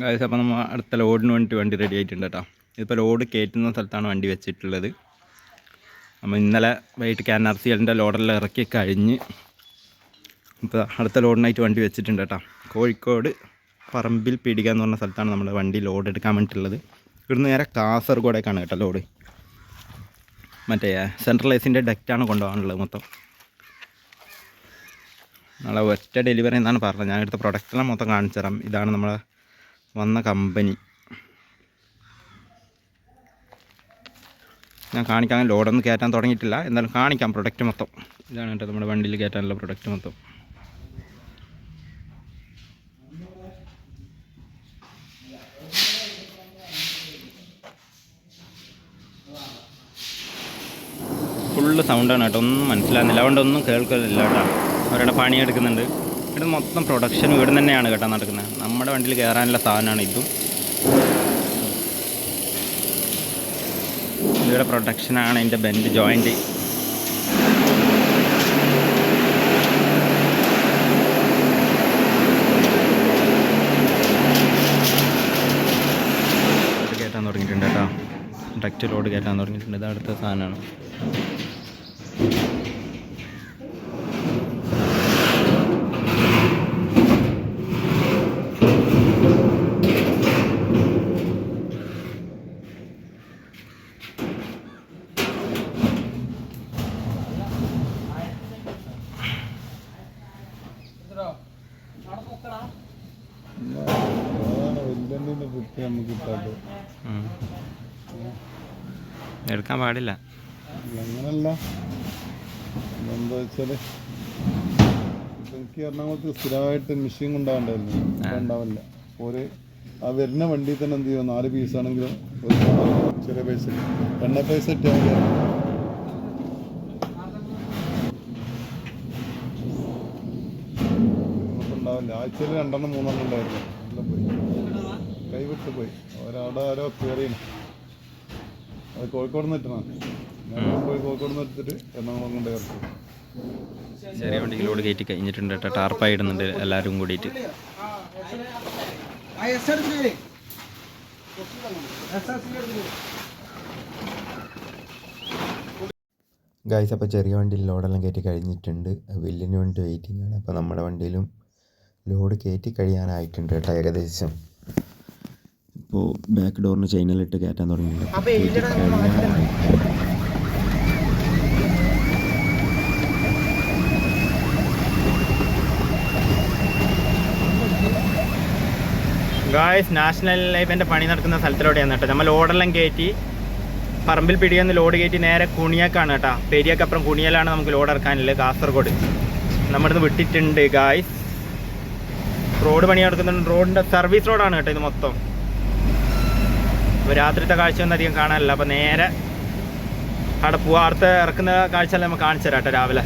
Guys അപ്പോൾ നമ്മൾ അടുത്ത ലോഡിന് വേണ്ടിയിട്ട് വണ്ടി റെഡി ആയിട്ടുണ്ട് കേട്ടോ. ഇതിപ്പോൾ ലോഡ് കയറ്റുന്ന സ്ഥലത്താണ് വണ്ടി വെച്ചിട്ടുള്ളത്. നമ്മൾ ഇന്നലെ വൈകിട്ട് കെ എൻ ആർ സി എല്ലിന്റെ ലോഡെല്ലാം ഇറക്കി കഴിഞ്ഞ് ഇപ്പോൾ അടുത്ത ലോഡിനായിട്ട് വണ്ടി വെച്ചിട്ടുണ്ട് കേട്ടോ. കോഴിക്കോട് പറമ്പിൽ പീടിക എന്ന് പറഞ്ഞ സ്ഥലത്താണ് നമ്മൾ വണ്ടി ലോഡ് എടുക്കാൻ വേണ്ടിയിട്ടുള്ളത്. ഇവിടുന്ന് നേരെ കാസർഗോഡേക്കാണ് കേട്ടോ ലോഡ്. മറ്റേ സെൻട്രലൈസിന്റെ ഡെക്റ്റാണ് കൊണ്ടുപോകാനുള്ളത് മൊത്തം. നമ്മളെ ഒറ്റ ഡെലിവറി എന്നാണ് പറഞ്ഞത്. ഞാൻ പ്രൊഡക്റ്റെല്ലാം മൊത്തം കാണിച്ചു തരാം ഇതാണ് നമ്മളെ വന്ന കമ്പനി. ഞാൻ കാണിക്കാൻ ലോഡൊന്നും കയറ്റാൻ തുടങ്ങിയിട്ടില്ല. എന്നാലും കാണിക്കാം പ്രൊഡക്റ്റ് മൊത്തം. ഇതാണ് കേട്ടോ നമ്മുടെ വണ്ടിയിൽ കയറ്റാനുള്ള പ്രൊഡക്റ്റ് മൊത്തം. ഫുള്ള് സൗണ്ടാണ് കേട്ടോ. ഒന്നും മനസ്സിലാകുന്നില്ല. അതുകൊണ്ടൊന്നും കേൾക്കുന്നില്ല കേട്ടോ. അവരുടെ പണിയെടുക്കുന്നുണ്ട്. ഇവിടെ മൊത്തം പ്രൊഡക്ഷൻ ഇവിടെ തന്നെയാണ് കേട്ടോ നടക്കുന്നത്. നമ്മുടെ വണ്ടിയിൽ കയറാനുള്ള സാധനമാണ് ഇതും. ഇവിടെ പ്രൊഡക്ഷനാണ് എന്റെ ബെൻഡ് ജോയിന്റ് കയറ്റാൻ തുടങ്ങിയിട്ടുണ്ട് കേട്ടോ. ഡക്റ്റ് ലോഡ് കയറ്റാൻ തുടങ്ങിയിട്ടുണ്ട്. ഇത് അടുത്ത സാധനമാണ്. വെല്ലെണ്ണിന്റെ കുട്ടി നമുക്ക്. എടുക്കാൻ പാടില്ല. അങ്ങനല്ല. എന്താ വെച്ചാൽ എനിക്ക് എറണാകുളത്ത് സ്ഥിരമായിട്ട് മെഷീൻ കൊണ്ടാവണ്ടായിരുന്നു. ഉണ്ടാവില്ല ഒരു ആ വരുന്ന വണ്ടി തന്നെ എന്ത് ചെയ്യും നാല് പീസ് ആണെങ്കിലും ഒരു ചെറിയ പൈസ എണ്ണ പൈസ ഇട്ടാൽ മതി. ആഴ്ചയിൽ രണ്ടെണ്ണം മൂന്നെണ്ണം ഉണ്ടായിരുന്നു. കൈവിട്ട് പോയി. ഒരാളുടെ ആരോ കയറിയാണ് അത് കോഴിക്കോട് നിന്ന് ഇട്ടണം ഞാൻ പോയി കോഴിക്കോട് നിന്ന് എടുത്തിട്ട് എറണാകുളം കൊണ്ട് ഇറക്കും. ചെറിയ വണ്ടിക്ക് ലോഡ് കയറ്റി കഴിഞ്ഞിട്ടുണ്ട് കേട്ടോ. ടാർപ്പായി ഇടുന്നുണ്ട് എല്ലാവരും കൂടിയിട്ട്. ഗായ്സ് അപ്പോൾ ചെറിയ വണ്ടിയിൽ ലോഡെല്ലാം കയറ്റി കഴിഞ്ഞിട്ടുണ്ട്. വില്ലിന് വേണ്ടി വെയിറ്റിംഗ് ആണ്. അപ്പോൾ നമ്മുടെ വണ്ടിയിലും ലോഡ് കയറ്റി കഴിയാനായിട്ടുണ്ട് കേട്ടോ ഏകദേശം. ഇപ്പോൾ ബാക്ക് ഡോറിന് ചെയിനിലിട്ട് കയറ്റാൻ തുടങ്ങിയിട്ടുണ്ട്. ഗായ്സ് നാഷണൽ ലൈഫിന്റെ പണി നടക്കുന്ന സ്ഥലത്തിലൂടെയാണ് കേട്ടോ. നമ്മൾ ലോഡെല്ലാം കയറ്റി പറമ്പിൽ പിടിയെന്ന് ലോഡ് കയറ്റി നേരെ കുണിയക്കാണ് കേട്ടോ. പെരിയക്കപ്പുറം കുണിയലാണ് നമുക്ക് ലോഡ് ഇറക്കാനുള്ളത് കാസർഗോഡ്. നമ്മളിന്ന് വിട്ടിട്ടുണ്ട് ഗായ്സ് റോഡ് പണി നടക്കുന്നുണ്ട്. റോഡിന്റെ സർവീസ് റോഡാണ് കേട്ടോ ഇത് മൊത്തം. അപ്പോൾ രാത്രിത്തെ കാഴ്ച ഒന്നും അധികം കാണാനില്ല. അപ്പോൾ നേരെ അവിടെ പോവാ ഇറക്കുന്ന കാഴ്ച എല്ലാം നമുക്ക് കാണിച്ചു തരാം കേട്ടോ രാവിലെ.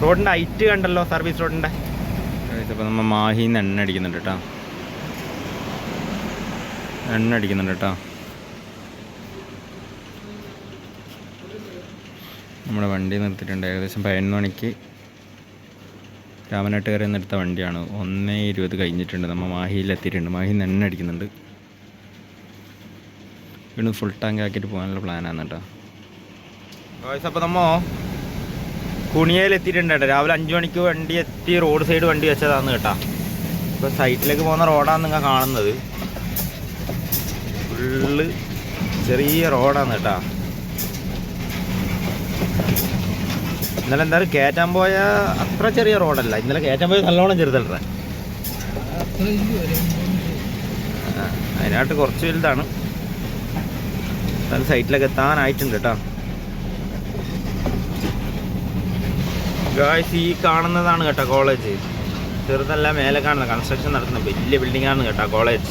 റോഡിന്റെ ഹൈറ്റ് കണ്ടല്ലോ സർവീസ് റോഡിന്റെ അപ്പോൾ നമ്മൾ മാഹിന്ന് എണ്ണ അടിക്കുന്നുണ്ട് കേട്ടോ. എണ്ണ അടിക്കുന്നുണ്ട് കേട്ടോ. നമ്മുടെ വണ്ടി നിർത്തിയിട്ടുണ്ട്. ഏകദേശം പതിനൊന്ന് മണിക്ക് രാമനാട്ടുകാരെ നിർത്ത വണ്ടിയാണ്. ഒന്ന് ഇരുപത് കഴിഞ്ഞിട്ടുണ്ട്. നമ്മൾ മാഹിയിൽ എത്തിയിട്ടുണ്ട് മാഹിയിൽ നിന്ന് എണ്ണ അടിക്കുന്നുണ്ട്. വീണ്ടും ഫുൾ ടാങ്ക് ആക്കിയിട്ട് പോകാനുള്ള പ്ലാനാണ് കേട്ടോ അപ്പോൾ നമ്മ കുണിയയിൽ എത്തിയിട്ടുണ്ട് കേട്ടോ രാവിലെ അഞ്ച് മണിക്ക് വണ്ടി എത്തി റോഡ് സൈഡ് വണ്ടി വെച്ചതാണ് കേട്ടോ. ഇപ്പോൾ സൈറ്റിലേക്ക് പോകുന്ന റോഡാണ് നിങ്ങൾ കാണുന്നത്. ഫുള്ള് ചെറിയ റോഡാണ് കേട്ടാ ഇന്നലെ എന്തായാലും കയറ്റാൻ പോയ അത്ര ചെറിയ റോഡല്ല ഇന്നലെ കയറ്റാൻ പോയ നല്ലോണം ചെറുതല്ലേ? അതിനായിട്ട് കുറച്ച് വലുതാണ്. എന്നാലും സൈറ്റിലൊക്കെ എത്താനായിട്ടുണ്ട് കേട്ടോ ഈ കാണുന്നതാണ് കേട്ടോ കോളേജ് ചെറുതല്ല മേലെ കാണുന്ന കൺസ്ട്രക്ഷൻ നടക്കുന്ന വലിയ ബിൽഡിംഗ് ആണ് കേട്ടോ കോളേജ്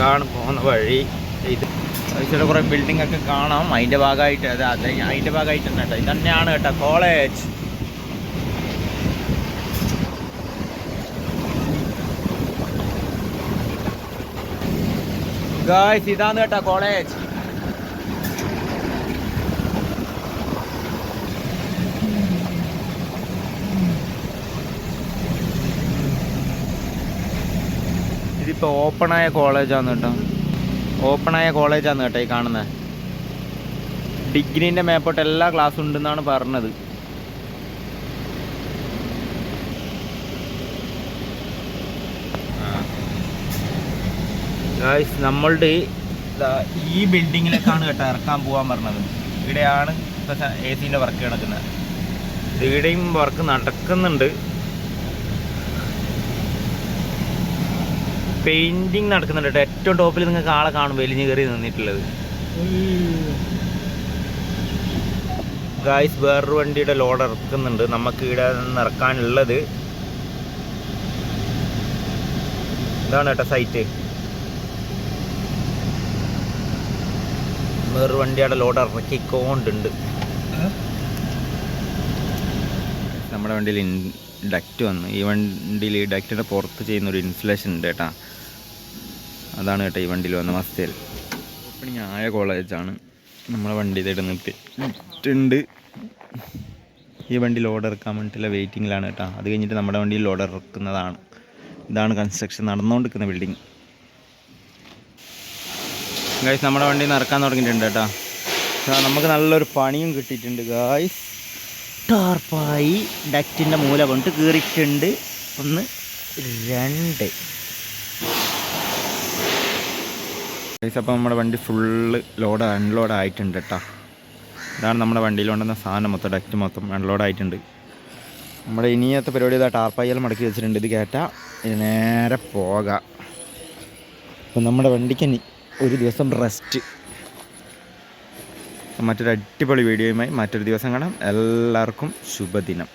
കാണും പോകുന്ന വഴി. ഇത് ചില കുറേ ബിൽഡിംഗ് ഒക്കെ കാണാം. അതിന്റെ ഭാഗമായിട്ട് അത് അതെ അതിന്റെ ഭാഗമായിട്ട് തന്നെ കേട്ടോ ഇത് തന്നെയാണ് കേട്ടോ കോളേജ് ഗായ്സ് ഇതാണ് കേട്ടോ കോളേജ് ഇതിപ്പോൾ ഓപ്പണായ കോളേജാണ് കേട്ടോ. ഓപ്പണായ കോളേജാണ് കേട്ടോ ഈ കാണുന്നത് ഡിഗ്രീന്റെ മേപ്പോട്ട് എല്ലാ ക്ലാസ്സും ഉണ്ടെന്നാണ് പറഞ്ഞത്. ഗായ്സ് നമ്മളുടെ ഈ ബിൽഡിങ്ങിലേക്കാണ് കേട്ടോ ഇറക്കാൻ പോകാൻ പറഞ്ഞത്. ഇവിടെയാണ് എ സിന്റെ വർക്ക് നടക്കുന്നത്. ഇവിടെയും വർക്ക് നടക്കുന്നുണ്ട്. പെയിന്റിങ് നടക്കുന്നുണ്ട് കേട്ടോ. ഏറ്റവും ടോപ്പിൽ നിങ്ങൾക്ക് ആളെ കാണും. വലിഞ്ഞ് കയറി നിന്നിട്ടുള്ളത്. ഗായ്സ് വേറൊരു വണ്ടിയുടെ ലോഡ് ഇറക്കുന്നുണ്ട്. നമുക്ക് ഇവിടെ നിന്ന് ഇറക്കാനുള്ളത്. ഇതാണ് കേട്ടോ സൈറ്റ് വേറൊരു വണ്ടിയുടെ ലോഡ് ഇറക്കിക്കൊണ്ടുണ്ട്. നമ്മുടെ വണ്ടിയിൽ ഡക്റ്റ് വന്നു. ഈ വണ്ടിയിൽ ഈ ഡക്റ്റിന്റെ പുറത്ത് ചെയ്യുന്ന ഒരു ഇൻസുലേഷൻ ഉണ്ട് കേട്ടാ. അതാണ് കേട്ടോ ഈ വണ്ടിയിൽ വന്ന മസ്തയിൽ ഓപ്പണിങ് ആയ കോളേജാണ് നമ്മളെ വണ്ടി ഇതായിട്ട് നിർത്തിയിട്ടുണ്ട് ഈ വണ്ടി ലോഡ് ഇറക്കാൻ വേണ്ടിയിട്ടുള്ള വെയിറ്റിങ്ങിലാണ് കേട്ടോ. അത് കഴിഞ്ഞിട്ട് നമ്മുടെ വണ്ടിയിൽ ലോഡ് ഇറക്കുന്നതാണ്. ഇതാണ് കൺസ്ട്രക്ഷൻ നടന്നുകൊണ്ടിരിക്കുന്ന ബിൽഡിംഗ് ഗായ്സ് നമ്മുടെ വണ്ടി ഇറക്കാൻ തുടങ്ങിയിട്ടുണ്ട് കേട്ടോ. നമുക്ക് നല്ലൊരു പണിയും കിട്ടിയിട്ടുണ്ട് ഗായ്സ് ടാർപ്പായി ഡക്റ്റിന്റെ മൂല കൊണ്ട് കീറിയിട്ടുണ്ട്. ഒന്ന് രണ്ട്. ഗൈസ് അപ്പോൾ നമ്മുടെ വണ്ടി ഫുള്ള് ലോഡ് അൺലോഡ് ആയിട്ടുണ്ട് കേട്ടോ. ഇതാണ് നമ്മുടെ വണ്ടിയിൽ കൊണ്ടുവന്ന സാധനം മൊത്തം ഡക്റ്റ് മൊത്തം അൺലോഡ് ആയിട്ടുണ്ട്. നമ്മുടെ ഇനിയത്തെ പരിപാടി ഇതാ ടാർപ്പായൽ മടക്കി വെച്ചിട്ടുണ്ട്. ഇത് കേട്ടാ ഇത് നേരെ പോകാം. അപ്പം നമ്മുടെ വണ്ടിക്ക് ഒരു ദിവസം റെസ്റ്റ് മറ്റൊരു അടിപൊളി വീഡിയോയുമായി മറ്റൊരു ദിവസം കാണാം. എല്ലാവർക്കും ശുഭദിനം.